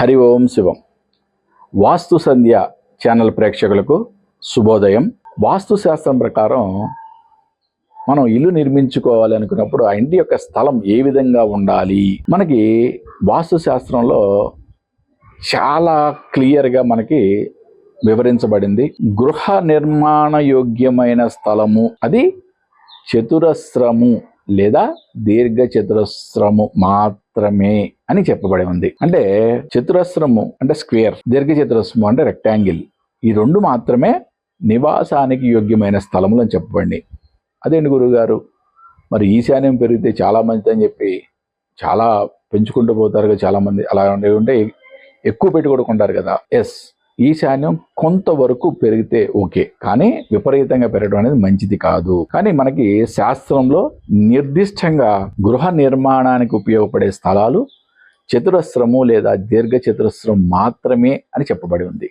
హరి ఓం శివం. వాస్తు సంధ్య channel ప్రేక్షకులకు శుభోదయం. వాస్తు శాస్త్రం ప్రకారం మనం ఇల్లు నిర్మించుకోవాలి అనుకున్నప్పుడు ఆ ఇంటి యొక్క స్థలం ఏ విధంగా ఉండాలి? మనకి వాస్తు శాస్త్రంలో చాలా క్లియర్గా మనకి వివరించబడింది. గృహ నిర్మాణ యోగ్యమైన స్థలము అది చతురస్రము. లేదా దీర్ఘ చతురస్రము మాత్రమే అని చెప్పబడి ఉంది. అంటే చతురస్రము అంటే స్క్వేర్ దీర్ఘ చతురస్రము అంటే రెక్టాంగిల్. ఈ రెండు మాత్రమే నివాసానికి యోగ్యమైన స్థలములు అని చెప్పబడి అదేంటి గురుగారు మరి ఈశాన్యం పెరిగితే చాలా మంచిది అని చెప్పి చాలా పెంచుకుంటూ పోతారు కదా చాలా మంది. అలా ఉంటే ఎక్కువ పెట్టుకుంటారు కదా. ఎస్ ఈశాన్యం కొంతవరకు పెరిగితే ఓకే. కానీ విపరీతంగా పెరగడం అనేది మంచిది కాదు. కానీ మనకి శాస్త్రంలో నిర్దిష్టంగా గృహ నిర్మాణానికి ఉపయోగపడే స్థలాలు చతురస్రము లేదా దీర్ఘ చతురస్రం మాత్రమే అని చెప్పబడి ఉంది.